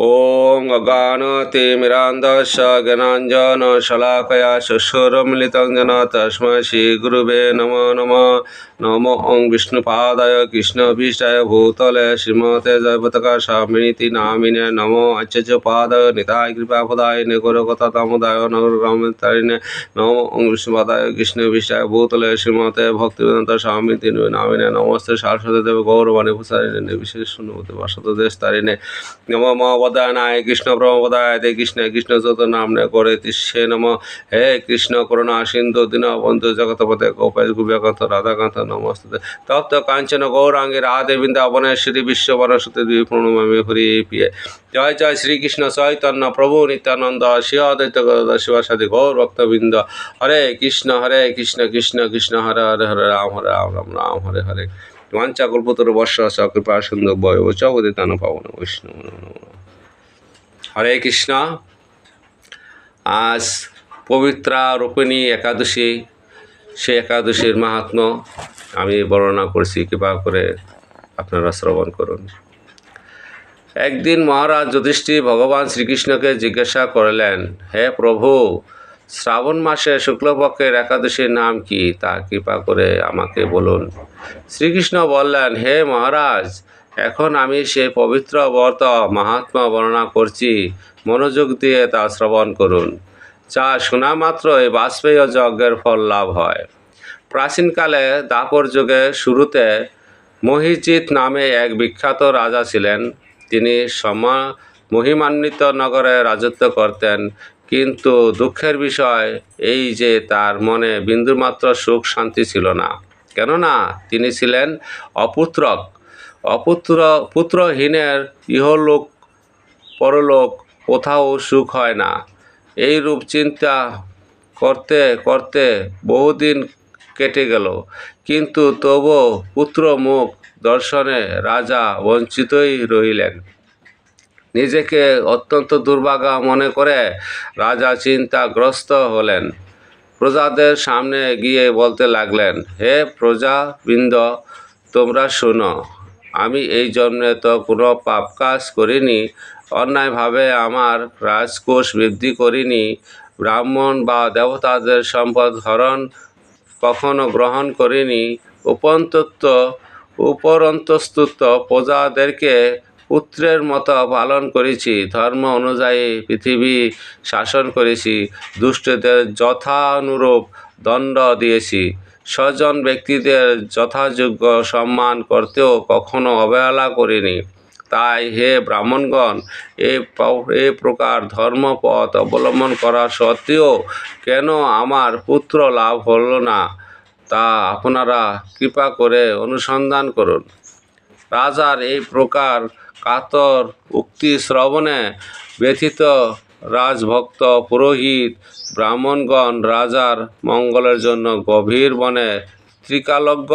ॐ गगानतिमिरान्दश गणाञ्जनशलाकया शुश्वरमिलितं जना तस्मै श्रीगुरुवे नमो नमः नमो ॐ विष्णुपादाय कृष्णभीष्टाय भूतले श्रीमते जयपतकाशामिनीति नामिने नमो अच्युपादाय निताय कृपापदाय निगुरगततमुदाय नगरगमतारिणे नमो ॐ विष्णुपादाय कृष्णभीष्टाय भूतले श्रीमते भक्तिवेदन्तस्वामिति नामिने नमस्ते शाश्वतदेव गौरवाणि भूषारिणे विशेष सुनुमते वसतदेशतारिणे नमो मा নম মবদানায় কৃষ্ণ প্রমপদায় তে কৃষ্ণ কৃষ্ণ চত নামনে করে তিষ্যে নম হে কৃষ্ণ করুণা সিন্ধু দীনবন্ধু জগতপতে গোপেশ গুব্যকান্ত রাধাকান্ত নমস্তে তপ্ত কাঞ্চন গৌরাঙ্গী রাধে বৃন্দাবনে শ্রী বিশ্ব বনসতে দুই প্রণমামি হরি পিয়ে জয় জয় শ্রীকৃষ্ণ চৈতন্য প্রভু নিত্যানন্দ শিব অদ্বৈত গদাধর শিবাসাদি গৌর ভক্তবৃন্দ হরে কৃষ্ণ হরে কৃষ্ণ কৃষ্ণ কৃষ্ণ হরে হরে হরে রাম হরে রাম রাম রাম হরে হরে वाञ्छा कल्पतरु वर्ष स कृपा सुन्दर भयो च উদিতান পাবন বৈষ্ণব নমো নমঃ। হরে কৃষ্ণ। আজ পবিত্রা রূপিণী একাদশী সে একাদশীর মাহাত্ম্য আমি বর্ণনা করছি, কৃপা করে আপনারা শ্রবণ করুন। একদিন মহারাজ যুধিষ্ঠির ভগবান শ্রীকৃষ্ণকে জিজ্ঞাসা করলেন, হে প্রভু, শ্রাবণ মাসে শুক্লপক্ষের একাদশীর নাম কি? তা কৃপা করে আমাকে বলুন। শ্রীকৃষ্ণ বললেন, হে মহারাজ এখন আমি সেই পবিত্র ব্রত মাহাত্মা বর্ণনা করছি। মনোযোগ দিয়ে তা শ্রবণ করুন। যা শোনা মাত্রই বাজপেয়ী যজ্ঞের ফল লাভ হয়। প্রাচীনকালে দাপর যুগে শুরুতে মহিজিৎ নামে এক বিখ্যাত রাজা ছিলেন। তিনি সমা মহিমান্বিত নগরে রাজত্ব করতেন। কিন্তু দুঃখের বিষয় এই যে তার মনে বিন্দুমাত্র সুখ শান্তি ছিল না। কেননা তিনি ছিলেন অপুত্রক। অপুত্র, পুত্রহীনের ইহলোক, পরলোক কোথাও সুখ হয় না। এই রূপ চিন্তা করতে করতে বহুদিন কেটে গেল। কিন্তু তবু পুত্র মুখ দর্শনে রাজা বঞ্চিতই রহিলেন। নিজেকে অত্যন্ত দুর্ভাগা মনে করে রাজা চিন্তাগ্রস্ত হলেন। প্রজাদের সামনে গিয়ে বলতে লাগলেন, হে প্রজাবৃন্দ, তোমরা শোনো। আমি এই জন্মে তো কোনো পাপ কাজ করিনি, অন্যায়ভাবে আমার রাজকোষ বৃদ্ধি করিনি। ব্রাহ্মণ বা দেবতাদের সম্পদ হরণ কখনো গ্রহণ করিনি। উপন্তত্ব উপরন্তস্তুত প্রজাদেরকে পুত্রের মতো পালন করেছি, ধর্ম অনুযায়ী পৃথিবী শাসন করেছি, দুষ্টদের যথানুরূপ দণ্ড দিয়েছি। স্বজন ব্যক্তিদের যথাযোগ্য সম্মান করতেও কখনো অবহেলা করিনি। তাই হে ব্রাহ্মণগণ এ প্রকার ধর্মপথ অবলম্বন করা সত্ত্বেও কেন আমার পুত্র লাভ হলো না? তা আপনারা কৃপা করে অনুসন্ধান করুন। রাজার এই প্রকার কাতর উক্তি শ্রবণে ব্যথিত রাজভক্ত, পুরোহিত, ব্রাহ্মণগণ, রাজার মঙ্গলের জন্য গভীর বনে ত্রিকালজ্ঞ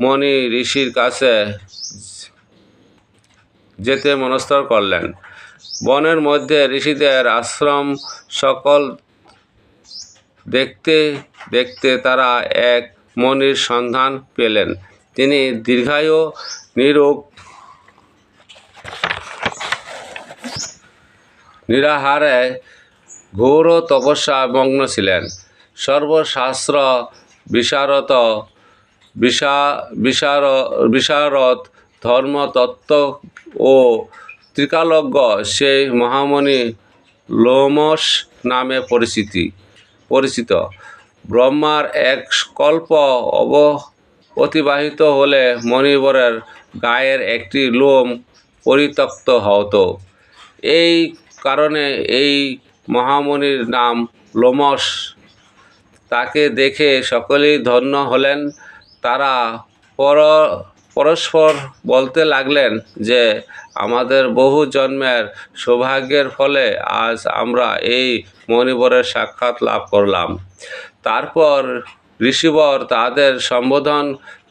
মণি ঋষির কাছে যেতে মনস্থর করলেন। বনের মধ্যে ঋষিদের আশ্রম সকল দেখতে দেখতে তারা এক মনির সন্ধান পেলেন। তিনি দীর্ঘায়ু, নিরোগ নিরাহারে ঘোর তপস্যা মগ্ন ছিলেন। সর্বশাস্ত্র বিশারত বিশা বিশার বিশারদ ধর্মতত্ত্ব ও ত্রিকালজ্ঞ সেই মহামণি লোমস নামে পরিচিতি, পরিচিত। ব্রহ্মার এক কল্প অব অতিবাহিত হলে মণিবরের গায়ের একটি লোম পরিত্যক্ত হতো। এই কারণে এই মহামণির নাম লোমস তাকে দেখে সকলেই ধন্য হলেন। তারা পর, পরস্পর বলতে লাগলেন যে, আমাদের বহু জন্মের সৌভাগ্যের ফলে আজ আমরা এই মণিবরের সাক্ষাৎ লাভ করলাম। তারপর ঋষিবর তাদের সম্বোধন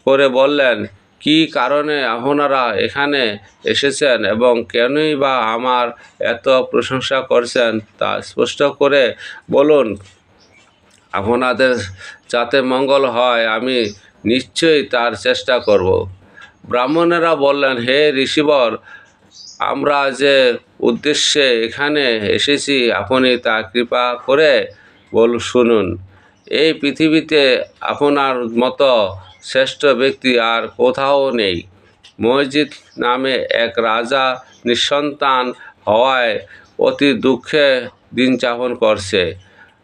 করে বললেন কী কারণে আপনারা এখানে এসেছেন এবং কেনই বা আমার এত প্রশংসা করছেন তা স্পষ্ট করে বলুন। আপনাদের যাতে মঙ্গল হয়, আমি নিশ্চয়ই তার চেষ্টা করব। ব্রাহ্মণেরা বললেন, হে ঋষিবর, আমরা যে উদ্দেশ্যে এখানে এসেছি, আপনি তা কৃপা করে বল, শুনুন। এই পৃথিবীতে আপনার মতো শ্রেষ্ঠ ব্যক্তি আর কোথাও নেই। মসজিদ নামে এক রাজা নিঃসন্তান হওয়ায় অতি দুঃখে দিন যাপন করছে।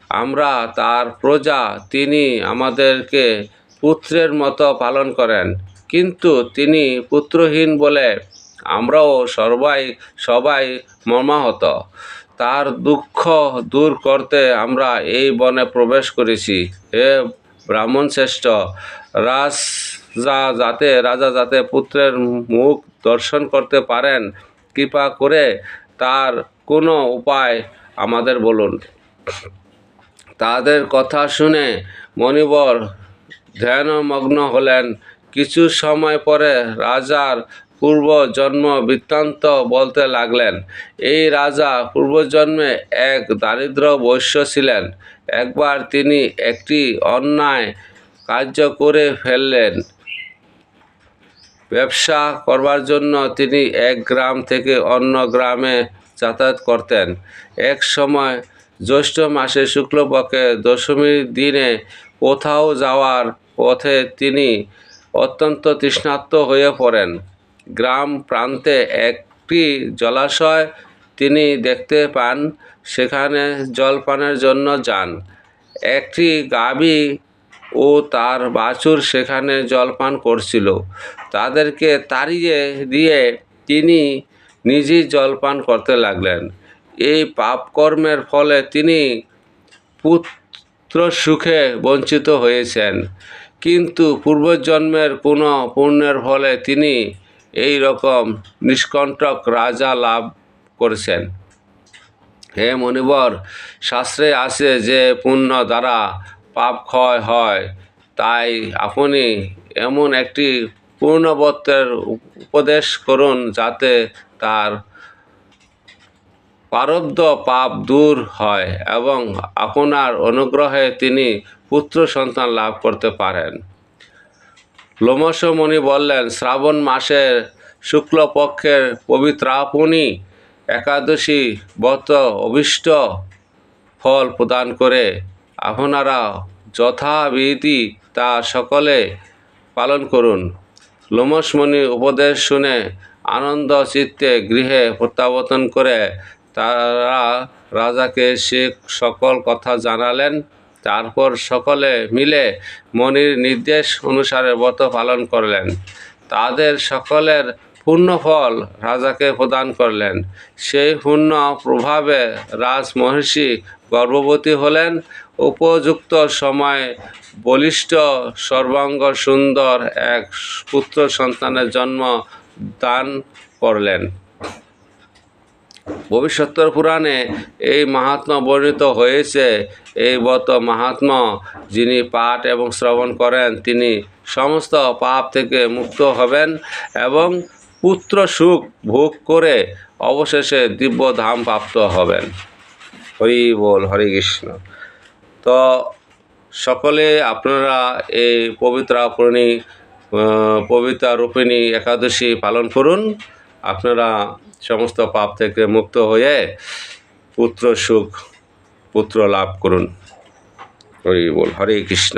আমরা তার প্রজা, তিনি আমাদেরকে পুত্রের মতো পালন করেন। কিন্তু তিনি পুত্রহীন বলে আমরাও সবাই সবাই মর্মাহত। তার দুঃখ দূর করতে আমরা এই বনে প্রবেশ করেছি। হে ব্রাহ্মণ শ্রেষ্ঠ। রাজা যাতে রাজা যাতে পুত্রের মুখ দর্শন করতে পারেন, কৃপা করে তার কোনো উপায় আমাদের বলুন। তাদের কথা শুনে মণিবর ধ্যানমগ্ন হলেন। কিছু সময় পরে রাজার পূর্ব জন্ম বৃত্তান্ত বলতে লাগলেন। এই রাজা পূর্বজন্মে এক দারিদ্র বৈশ্য ছিলেন। একবার তিনি একটি অন্যায় কার্য করে ফেললেন। ব্যবসা করবার জন্য তিনি এক গ্রাম থেকে অন্য গ্রামে যাতায়াত করতেন। এক সময় জ্যৈষ্ঠ মাসে শুক্লপক্ষে দশমীর দিনে কোথাও যাওয়ার পথে তিনি অত্যন্ত তৃষ্ণার্ত হয়ে পড়েন। গ্রাম প্রান্তে একটি জলাশয় তিনি দেখতে পান, সেখানে জলপানের জন্য যান। একটি গাভী ও তার বাছুর সেখানে জলপান করছিল। তাদেরকে তাড়িয়ে দিয়ে তিনি নিজেই জলপান করতে লাগলেন। এই পাপকর্মের ফলে তিনি পুত্র সুখে বঞ্চিত হয়েছেন। কিন্তু পূর্বজন্মের কোনো পুণ্যের ফলে তিনি এই রকম নিষ্কণ্টক রাজা লাভ করেছেন। হে মনিবর শাস্ত্রে আছে যে পুণ্য দ্বারা পাপ ক্ষয় হয়, তাই আপনি এমন একটি পূর্ণবত্বের উপদেশ করুন যাতে তার প্রারব্ধ পাপ দূর হয় এবং আপনার অনুগ্রহে তিনি পুত্র সন্তান লাভ করতে পারেন। লোমস মুনি বললেন, শ্রাবণ মাসের শুক্লপক্ষের পবিত্রাপনি একাদশী ব্রত অভিষ্ট ফল প্রদান করে। আপনারা যথাবিধি তা সকলে পালন করুন। লোমসমণি উপদেশ শুনে আনন্দ চিত্তে গৃহে প্রত্যাবর্তন করে তারা রাজাকে সে সকল কথা জানালেন। তারপর সকলে মিলে মনির নির্দেশ অনুসারে ব্রত পালন করলেন। তাদের সকলের পুণ্যফল রাজাকে প্রদান করলেন। সেই পুণ্য প্রভাবে রাজ গর্ভবতী হলেন। উপযুক্ত সময় বলিষ্ঠ, সর্বাঙ্গ, সুন্দর এক পুত্র সন্তানের জন্ম দান করলেন। ভবিষ্যত্তর পুরাণে এই মাহাত্ম্য বর্ণিত হয়েছে। এই ব্রত মাহাত্ম্য যিনি পাঠ এবং শ্রবণ করেন, তিনি সমস্ত পাপ থেকে মুক্ত হবেন এবং পুত্র সুখ ভোগ করে অবশেষে দিব্য ধাম প্রাপ্ত হবেন। হরি বল, হরে কৃষ্ণ। তো সকলে আপনারা এই পবিত্রাপণী পবিত্রা রূপিণী একাদশী পালন করুন। আপনারা সমস্ত পাপ থেকে মুক্ত হয়ে পুত্র সুখ পুত্র লাভ করুন। হরি বল হরে কৃষ্ণ।